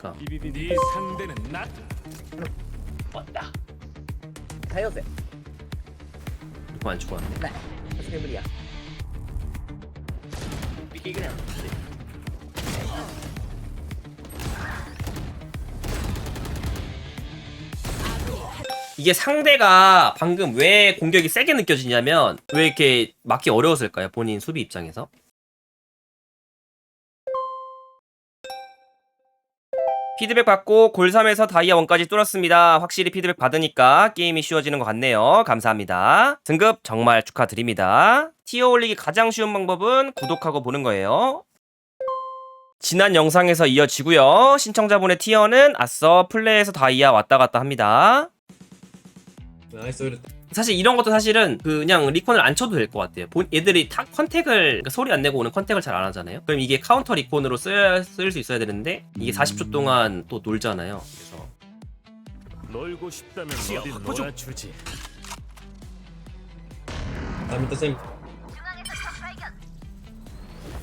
감. 네 상대는 나. 왔다. 다이어세. 이거 안 죽었네. 네. 다시 괴물이야. 이게 그냥. 이게 상대가 방금 왜 공격이 세게 느껴지냐면 왜 이렇게 막기 어려웠을까요? 본인 수비 입장에서? 피드백 받고 골3에서 다이아 1까지 뚫었습니다. 확실히 피드백 받으니까 게임이 쉬워지는 것 같네요. 감사합니다. 등급 정말 축하드립니다. 티어 올리기 가장 쉬운 방법은 구독하고 보는 거예요. 지난 영상에서 이어지고요. 신청자분의 티어는 앞서 플레이에서 다이아 왔다 갔다 합니다. 사실 이런 것도 사실은 그냥 리콘을 안 쳐도 될 것 같아요. 본 얘들이 타, 컨택을 그러니까 소리 안 내고 오는 컨택을 잘 안 하잖아요. 그럼 이게 카운터 리콘으로 쓸수 있어야 되는데 이게 40초 동안 또 놀잖아요. 그래서 놀고 싶다면 어디 놀아주지.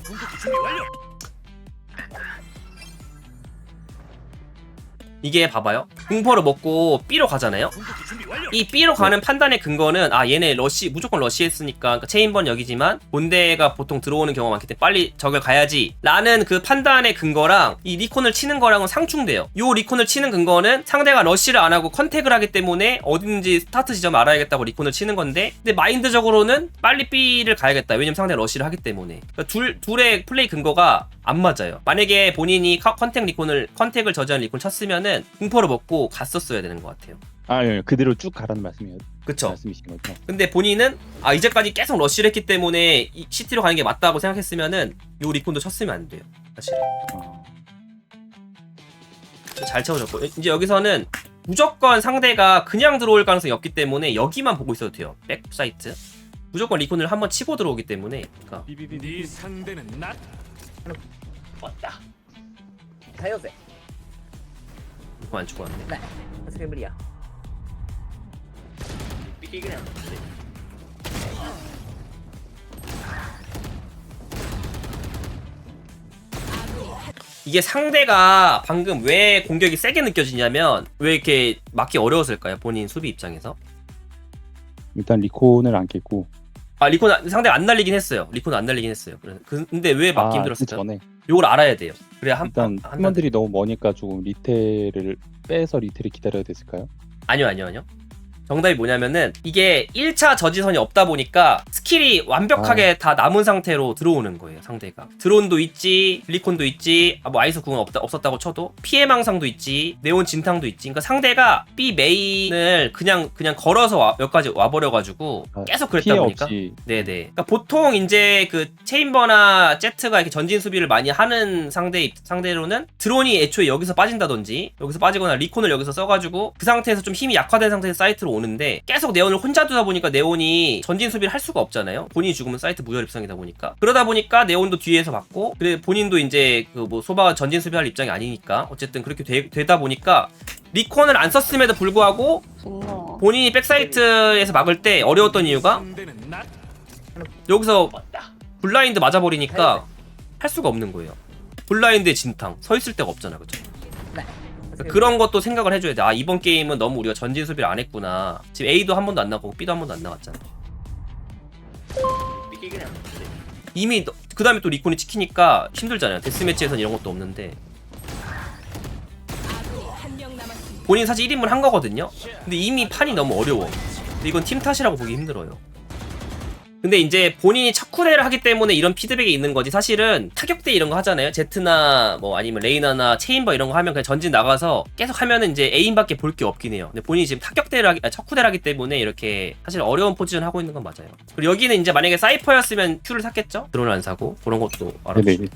궁극기 준비 완료. 이게 봐봐요. 공포를 먹고 B로 가잖아요. 이 B로 가는 판단의 근거는 아 얘네 러시 무조건 러시했으니까 그러니까 체인번 여기지만 본대가 보통 들어오는 경우가 많기 때문에 빨리 적을 가야지 라는 그 판단의 근거랑 이 리콘을 치는 거랑은 상충돼요 요 리콘을 치는 근거는 상대가 러시를 안 하고 컨택을 하기 때문에 어딘지 스타트 지점 알아야겠다고 리콘을 치는 건데 근데 마인드적으로는 빨리 B를 가야겠다 왜냐면 상대가 러시를 하기 때문에 그러니까 둘, 둘의 플레이 근거가 안 맞아요 만약에 본인이 커- 컨택 리콘을 컨택을 저지한 리콘을 쳤으면은 했으면은 공포를 먹고 갔었어야 되는 것 같아요. 아, 예, 예, 그대로 쭉 가라는 말씀이에요. 그쵸. 말씀이신 거죠. 근데 본인은 아 이제까지 계속 러쉬를 했기 때문에 이 시티로 가는 게 맞다고 생각했으면은 요 리콘도 쳤으면 안 돼요. 사실. 어. 아. 잘 채워졌고 이제 여기서는 무조건 상대가 그냥 들어올 가능성이 없기 때문에 여기만 보고 있어도 돼요. 백 사이트 무조건 리콘을 한번 치고 들어오기 때문에 그니까. 네 상대는 나. 왔다. 다이어세 어, 안 죽었네. 네. 스크램블이야. 삐끼 그냥. 이게 상대가 방금 왜 공격이 세게 느껴지냐면 왜 이렇게 막기 어려웠을까요? 본인 수비 입장에서? 일단 리콘을 안 깼고 아 리콘 안- 상대가 안 날리긴 했어요. 리콘 안 날리긴 했어요. 그래- 그- 근데 왜 막기 아, 그 전에. 요걸 알아야 돼요. 그래야 한, 일단 한, 한 팀원들이 너무 머니까 조금 리테를 빼서 리테를 기다려야 됐을까요? 아니요, 아니요, 아니요. 정답이 뭐냐면은 이게 1차 저지선이 없다 보니까 스킬이 완벽하게 다 남은 상태로 들어오는 거예요, 상대가. 드론도 있지, 리콘도 있지, 아, 뭐 아이스 궁은 없다, 없었다고 쳐도 피해망상도 있지, 네온 진탕도 있지. 그러니까 상대가 B 메인을 그냥 그냥 걸어서 와, 여기까지 와버려가지고 아, 계속 그랬다 피해 보니까. 없이 네네. 그러니까 보통 이제 그 체인버나 제트가 이렇게 전진 수비를 많이 하는 상대 입- 상대로는 드론이 애초에 여기서 빠진다든지 여기서 빠지거나 리콘을 여기서 써가지고 그 상태에서 좀 힘이 약화된 상태에서 사이트로 오는데 계속 네온을 혼자 두다 보니까 네온이 전진 수비를 할 수가 없잖아요. 본인이 죽으면 사이트 무혈 입장이다 보니까 그러다 보니까 네온도 뒤에서 받고 그래 본인도 이제 그 뭐 소바 전진 수비할 입장이 아니니까 어쨌든 그렇게 되, 다 보니까 리콘을 안 썼음에도 불구하고. 본인이 백사이트에서 막을 때 어려웠던 이유가. 여기서。 블라인드 맞아버리니까 할 수가 없는 거예요. 블라인드의 진탕 서 있을 데가 없잖아, 그죠? 그러니까 그런 것도 생각을 해줘야 돼. 아 이번 게임은 너무 우리가 전진 수비를 안 했구나. 지금 A도 한 번도 안 나가고 B도 한 번도 안 나갔잖아. 이미 그 다음에 또 리콘이 치키니까 힘들잖아요. 데스매치에선 이런 것도 없는데 본인 사실 1인분 한 거거든요. 근데 이미 판이 너무 어려워. 근데 이건 팀 탓이라고 보기 힘들어요. 근데 이제 본인이 척후대를 하기 때문에 이런 피드백이 있는 거지. 사실은 타격대 이런 거 하잖아요. 제트나 뭐 아니면 레이나나 체인버 이런 거 하면 그냥 전진 나가서 계속 하면은 이제 에임밖에 볼 게 없긴 해요. 근데 본인이 지금 타격대를 하기 아, 척후대를 하기 때문에 이렇게 사실 어려운 포지션 하고 있는 건 맞아요. 그리고 여기는 이제 만약에 사이퍼였으면 큐를 샀겠죠? 드론을 안 사고 그런 것도 알아주시고 네네.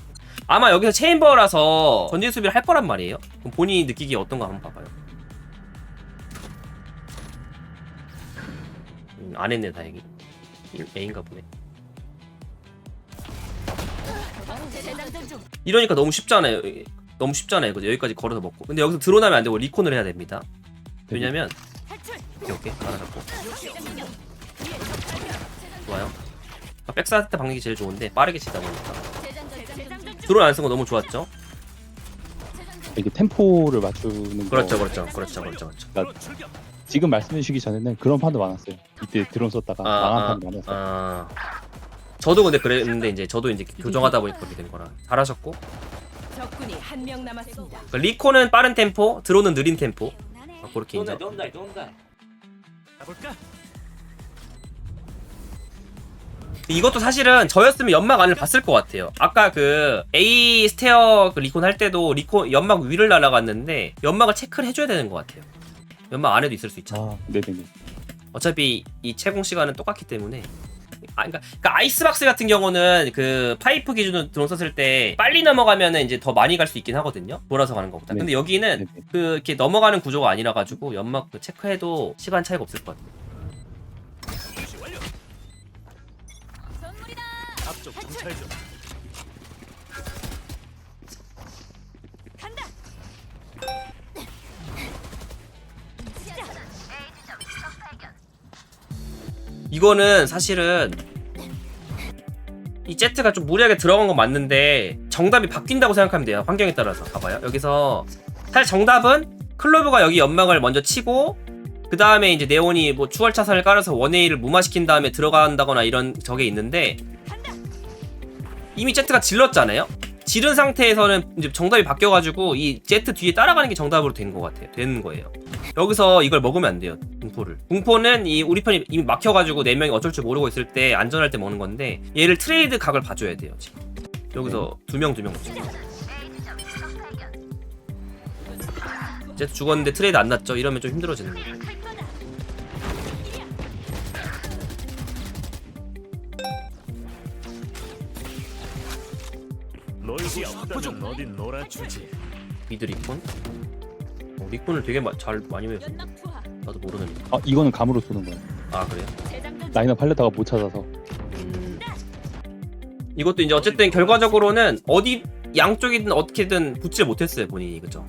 아마 여기서 체인버라서 전진 수비를 할 거란 말이에요. 그럼 본인이 느끼기 어떤 거 한번 봐봐요. 음, 안 했네 다행히 A인가 보네. 이러니까 너무 쉽잖아요. 너무 쉽잖아요 그죠. 여기까지 걸어서 먹고. 근데 여기서 드론하면 안 되고 리콘을 해야 됩니다. 왜냐면 오케이 오케이. 하나 잡고. 좋아요. 아, 백사이트 방식이 제일 좋은데 빠르게 치다 보니까. 드론 안 쓴 거 너무 좋았죠? 이게 템포를 맞추는 그렇죠, 거. 그렇죠, 그렇죠, 그렇죠, 그렇죠. 출격. 지금 말씀해 주시기 전에는 그런 판도 많았어요. 이때 드론 썼다가 아, 망한 아, 판도 많았어요. 아. 저도 근데 그랬는데 이제 저도 이제 교정하다 보니까 그렇게 된 거라 잘하셨고 적군이 한 명 남았습니다. 그 리코는 빠른 템포, 드론은 느린 템포. 아, 그렇게 인정. 돈다이 돈다이 가볼까? 이것도 사실은 저였으면 연막 안을 봤을 것 같아요. 아까 그 A 스테어 그 리콘 할 때도 리콘 연막 위를 날아갔는데 연막을 체크를 해줘야 되는 것 같아요. 연막 안에도 있을 수 있잖아. 아, 네네네. 어차피 이 채공 시간은 똑같기 때문에. 아, 그러니까, 그러니까 아이스박스 같은 경우는 그 파이프 기준으로 드론 썼을 때 빨리 넘어가면은 이제 더 많이 갈 수 있긴 하거든요. 돌아서 가는 것보다. 네. 근데 여기는 네네. 그 이렇게 넘어가는 구조가 아니라 가지고 연막 그 체크해도 시간 차이가 없을 것 같아요. 앞쪽 정찰. 이거는 사실은 이 제트가 좀 무리하게 들어간 건 맞는데 정답이 바뀐다고 생각하면 돼요. 환경에 따라서. 봐봐요. 여기서 사실 정답은 클로브가 여기 연막을 먼저 치고 그 다음에 이제 네온이 뭐 추월 차선을 깔아서 원웨이를 무마시킨 다음에 들어간다거나 이런 적에 있는데 이미 제트가 질렀잖아요. 지른 상태에서는 이제 정답이 바뀌어가지고 이 제트 뒤에 따라가는 게 정답으로 된 것 같아요. 되는 거예요. 여기서 이걸 먹으면 안 돼요. 공포를. 공포는 이 우리 편이 이미 막혀가지고 네 명이 어쩔 줄 모르고 있을 때 안전할 때 먹는 건데 얘를 트레이드 각을 봐줘야 돼요. 지금. 여기서 두 명 두 명. 제트 죽었는데 트레이드 안 났죠. 이러면 좀 힘들어지는 거예요. 놀고 싶다면 어디 놀아주지. 미드 리콘. 어, 리콘을 되게 마- 잘 많이 외웠어. 연락 투하. 나도 모르는. 아, 이거는 감으로 쏘는 거예요. 아 그래요? 재장전 라인업 하려다가 못 찾아서. 음. 이것도 이제 어쨌든 결과적으로는 어디 양쪽이든 어떻게든 붙질 못했어요 본인이 그죠?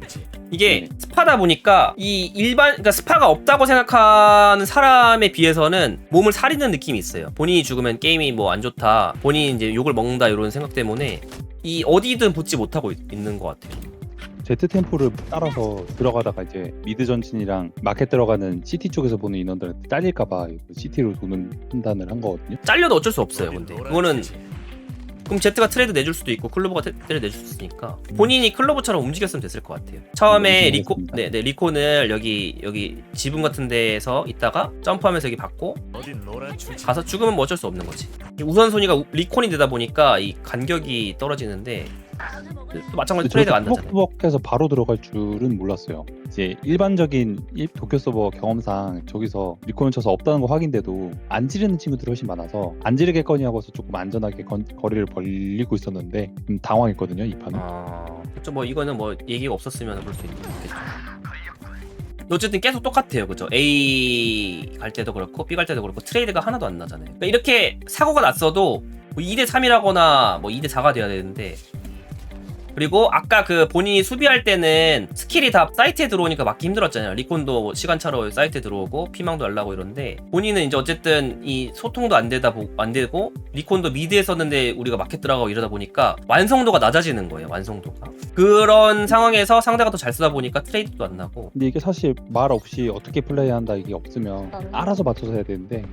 이게 네. 스파다 보니까 이 일반 그러니까 스파가 없다고 생각하는 사람에 비해서는 몸을 사리는 느낌이 있어요. 본인이 죽으면 게임이 뭐 안 좋다, 본인이 이제 욕을 먹는다 이런 생각 때문에 이 어디든 붙지 못하고 있, 있는 것 같아요. 제트 템포를 따라서 들어가다가 이제 미드 전진이랑 마켓 들어가는 CT 쪽에서 보는 인원들한테 잘릴까봐 CT로 도는 판단을 한 거거든요. 잘려도 어쩔 수 없어요. 근데. 그거는 그럼 제트가 트레이드 내줄 수도 있고 클로버가 테- 트레이드 내줄 수 있으니까 본인이 클로버처럼 움직였으면 됐을 것 같아요. 처음에 네, 리코. 네, 네 리콘을 여기 여기 지붕 같은 데에서 있다가 점프하면서 여기 받고. 가서 죽으면 뭐 어쩔 수 없는 거지. 우선순위가 우- 리콘이 되다 보니까 이 간격이 떨어지는데 또 마찬가지로 트레이드가 안 나잖아요. 투벅투벅해서 바로 들어갈 줄은 몰랐어요. 이제 일반적인 일- 도쿄 서버 경험상 저기서 리콘을 쳐서 없다는 거 확인돼도 안 지르는 친구들이 훨씬 많아서 안 지르겠거니 하고서 조금 안전하게 건- 거리를 벌리고 있었는데 좀 당황했거든요 이 판은. 아, 그렇죠. 뭐 이거는 뭐 얘기가 없었으면 볼 수 있겠죠. 어쨌든 계속 똑같아요, 그죠? A 갈 때도 그렇고 B 갈 때도 그렇고 트레이드가 하나도 안 나잖아요. 그러니까 이렇게 사고가 났어도 뭐 2대 3이라거나 뭐 2대 4가 돼야 되는데 그리고 아까 그 본인이 수비할 때는 스킬이 다 사이트에 들어오니까 막기 힘들었잖아요. 리콘도 시간차로 사이트에 들어오고 피망도 날라고 이런데 본인은 이제 어쨌든 이 소통도 안 되다 보, 안 되고 리콘도 미드에 썼는데 우리가 마켓 들어가고 이러다 보니까 완성도가 낮아지는 거예요. 완성도가 그런 상황에서 상대가 더 잘 쓰다 보니까 트레이드도 안 나고 근데 이게 사실 말 없이 어떻게 플레이한다 이게 없으면 알아서 맞춰서 해야 되는데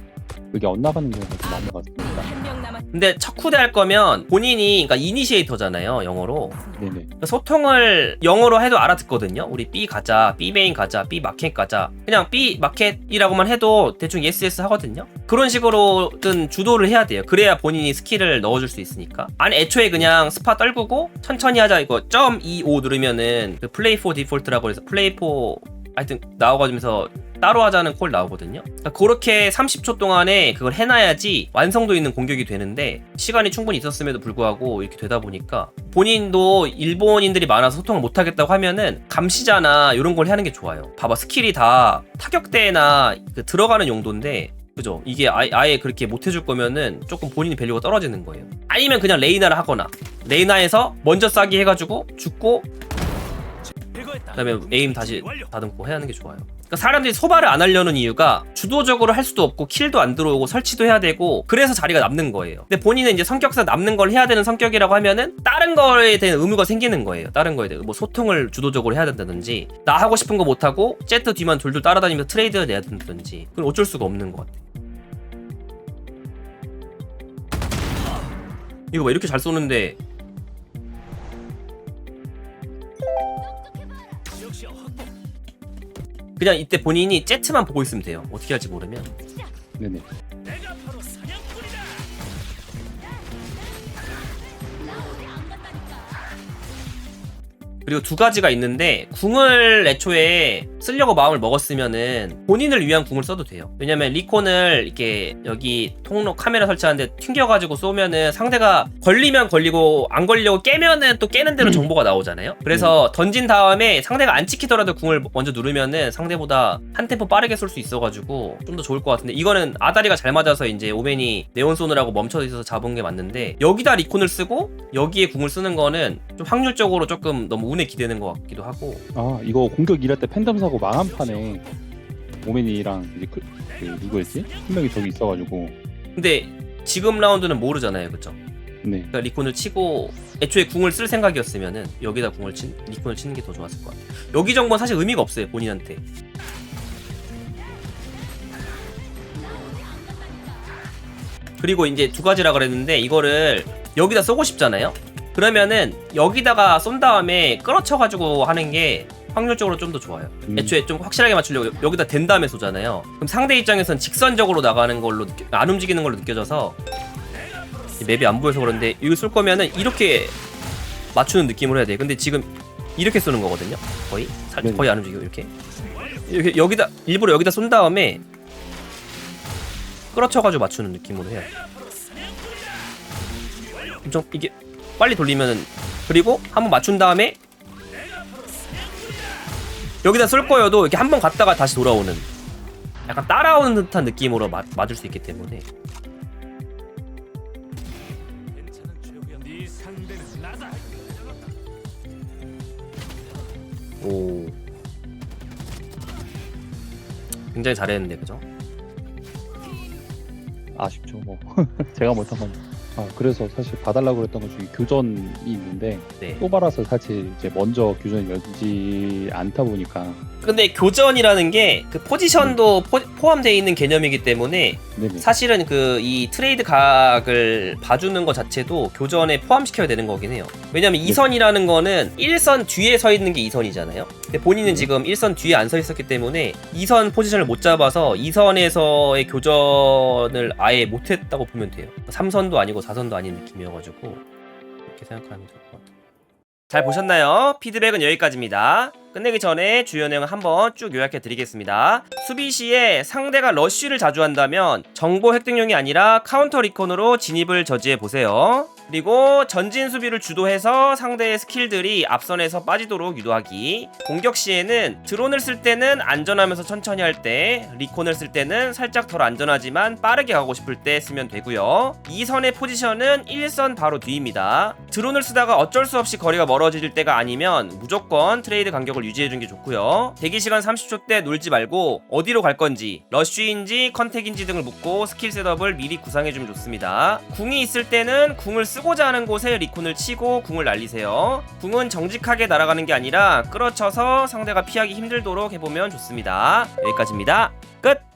그게 엇나가는 경우가 좀 많은 것 같습니다. 한명 남았. 근데 척후대 할 거면 본인이 그러니까 이니시에이터잖아요 영어로 네네. 그러니까 소통을 영어로 해도 알아듣거든요. 우리 B 가자, B 메인 가자, B 마켓 가자. 그냥 B 마켓이라고만 해도 대충 yes yes 하거든요. 그런 식으로든 주도를 해야 돼요. 그래야 본인이 스킬을 넣어줄 수 있으니까. 아니 애초에 그냥 스파 떨구고 천천히 하자 이거 점25 누르면은 그 플레이 포 디폴트라고 해서 플레이 포 하여튼 나와가지면서 따로 하자는 콜 나오거든요. 그러니까 그렇게 30초 동안에 그걸 해놔야지 완성도 있는 공격이 되는데 시간이 충분히 있었음에도 불구하고 이렇게 되다 보니까 본인도 일본인들이 많아서 소통을 못하겠다고 하면은 감시자나 이런 걸 하는 게 좋아요. 봐봐 스킬이 다 타격대나 그 들어가는 용도인데 그죠? 이게 아예, 아예 그렇게 못 해줄 거면은 조금 본인이 밸류가 떨어지는 거예요. 아니면 그냥 레이나를 하거나 레이나에서 먼저 싸기 해가지고 죽고. 그다음에 에임 다시. 다듬고 해야 하는 게 좋아요. 그러니까 사람들이 소바를 안 하려는 이유가 주도적으로 할 수도 없고 킬도 안 들어오고 설치도 해야 되고 그래서 자리가 남는 거예요. 근데 본인은 이제 성격상 남는 걸 해야 되는 성격이라고 하면은 다른 거에 대한 의무가 생기는 거예요. 다른 거에 대해 뭐 소통을 주도적으로 해야 된다든지 나 하고 싶은 거 못 하고 제트 뒤만 돌돌 따라다니면서 트레이드 내야 된다든지 그건 어쩔 수가 없는 것 같아. 이거 봐 이렇게 잘 쏘는데 그냥 이때 본인이 제트만 보고 있으면 돼요. 어떻게 할지 모르면. 네네. 그리고 두 가지가 있는데 궁을 애초에 쓰려고 마음을 먹었으면은 본인을 위한 궁을 써도 돼요. 왜냐면 리콘을 이렇게 여기 통로 카메라 설치하는데 튕겨가지고 쏘면은 상대가 걸리면 걸리고 안 걸리려고 깨면은 또 깨는 대로 정보가 나오잖아요. 그래서 던진 다음에 상대가 안 찍히더라도 궁을 먼저 누르면은 상대보다 한 템포 빠르게 쏠 수 있어가지고 좀 더 좋을 것 같은데 이거는 아다리가 잘 맞아서 이제 오맨이 네온 쏘느라고 멈춰 있어서 잡은 게 맞는데 여기다 리콘을 쓰고 여기에 궁을 쓰는 거는 좀 확률적으로 조금 너무 운에 기대는 것 같기도 하고 아 이거 공격 일할 때 팬덤 사고 망한 판에 오맨이랑 이제 그, 그 누구였지? 한 명이 저기 있어가지고 근데 지금 라운드는 모르잖아요 그쵸? 네. 그러니까 리콘을 치고 애초에 궁을 쓸 생각이었으면은 여기다 궁을 친 리콘을 치는 게 더 좋았을 것 같아요 여기 정보는 사실 의미가 없어요 본인한테 그리고 이제 두 가지라 그랬는데 이거를 여기다 쏘고 싶잖아요 그러면은 여기다가 쏜 다음에 끌어쳐가지고 하는 게 확률적으로 좀 더 좋아요. 음. 애초에 좀 확실하게 맞추려고 여기다 댄 다음에 쏘잖아요. 그럼 상대 입장에선 직선적으로 나가는 걸로 느껴, 안 움직이는 걸로 느껴져서 이 맵이 안 보여서 그런데 이거 쏠 거면은 이렇게 맞추는 느낌으로 해야 돼. 근데 지금 이렇게 쏘는 거거든요. 거의? 살- 네네. 거의 안 움직이고 이렇게. 이렇게 여기다 일부러 여기다 쏜 다음에 끌어쳐가지고 맞추는 느낌으로 해야 돼. 좀 이게 빨리 돌리면은 그리고 한번 맞춘 다음에 여기다 쏠 거여도 이렇게 한 번 갔다가 다시 돌아오는 약간 따라오는 듯한 느낌으로 맞, 맞을 수 있기 때문에. 오 굉장히 잘했는데 그죠? 아쉽죠 뭐 제가 못한 건. 아 그래서 사실 봐달라고 그랬던 것 중에 교전이 있는데 네. 소바라서 사실 이제 먼저 교전을 열지 않다 보니까 근데 교전이라는 게 그 포지션도 포, 포함되어 있는 개념이기 때문에 네네. 사실은 그 이 트레이드 각을 봐주는 것 자체도 교전에 포함시켜야 되는 거긴 해요. 왜냐면 2선이라는 거는 1선 뒤에 서 있는 게 2선이잖아요. 근데 본인은 네. 지금 1선 뒤에 안 서 있었기 때문에 2선 포지션을 못 잡아서 2선에서의 교전을 아예 못 했다고 보면 돼요. 3선도 아니고 4선도 아닌 느낌이어가지고 이렇게 생각하면 될 것 같아요. 잘 보셨나요? 피드백은 여기까지입니다. 끝내기 전에 주요 내용 한번 쭉 요약해 드리겠습니다. 수비 시에 상대가 러쉬를 자주 한다면 정보 획득용이 아니라 카운터 리콘으로 진입을 저지해 보세요. 그리고 전진 수비를 주도해서 상대의 스킬들이 앞선에서 빠지도록 유도하기. 공격 시에는 드론을 쓸 때는 안전하면서 천천히 할 때, 리콘을 쓸 때는 살짝 덜 안전하지만 빠르게 가고 싶을 때 쓰면 되고요. 2선의 포지션은 1선 바로 뒤입니다. 드론을 쓰다가 어쩔 수 없이 거리가 멀어질 때가 아니면 무조건 트레이드 간격을 유지해주는 게 좋고요. 대기 시간 30초 때 놀지 말고 어디로 갈 건지, 러쉬인지 컨택인지 등을 묻고 스킬 셋업을 미리 구상해주면 좋습니다. 궁이 있을 때는 궁을 쓰고자 하는 곳에 리콘을 치고 궁을 날리세요. 궁은 정직하게 날아가는 게 아니라 끌어쳐서 상대가 피하기 힘들도록 해보면 좋습니다. 여기까지입니다. 끝!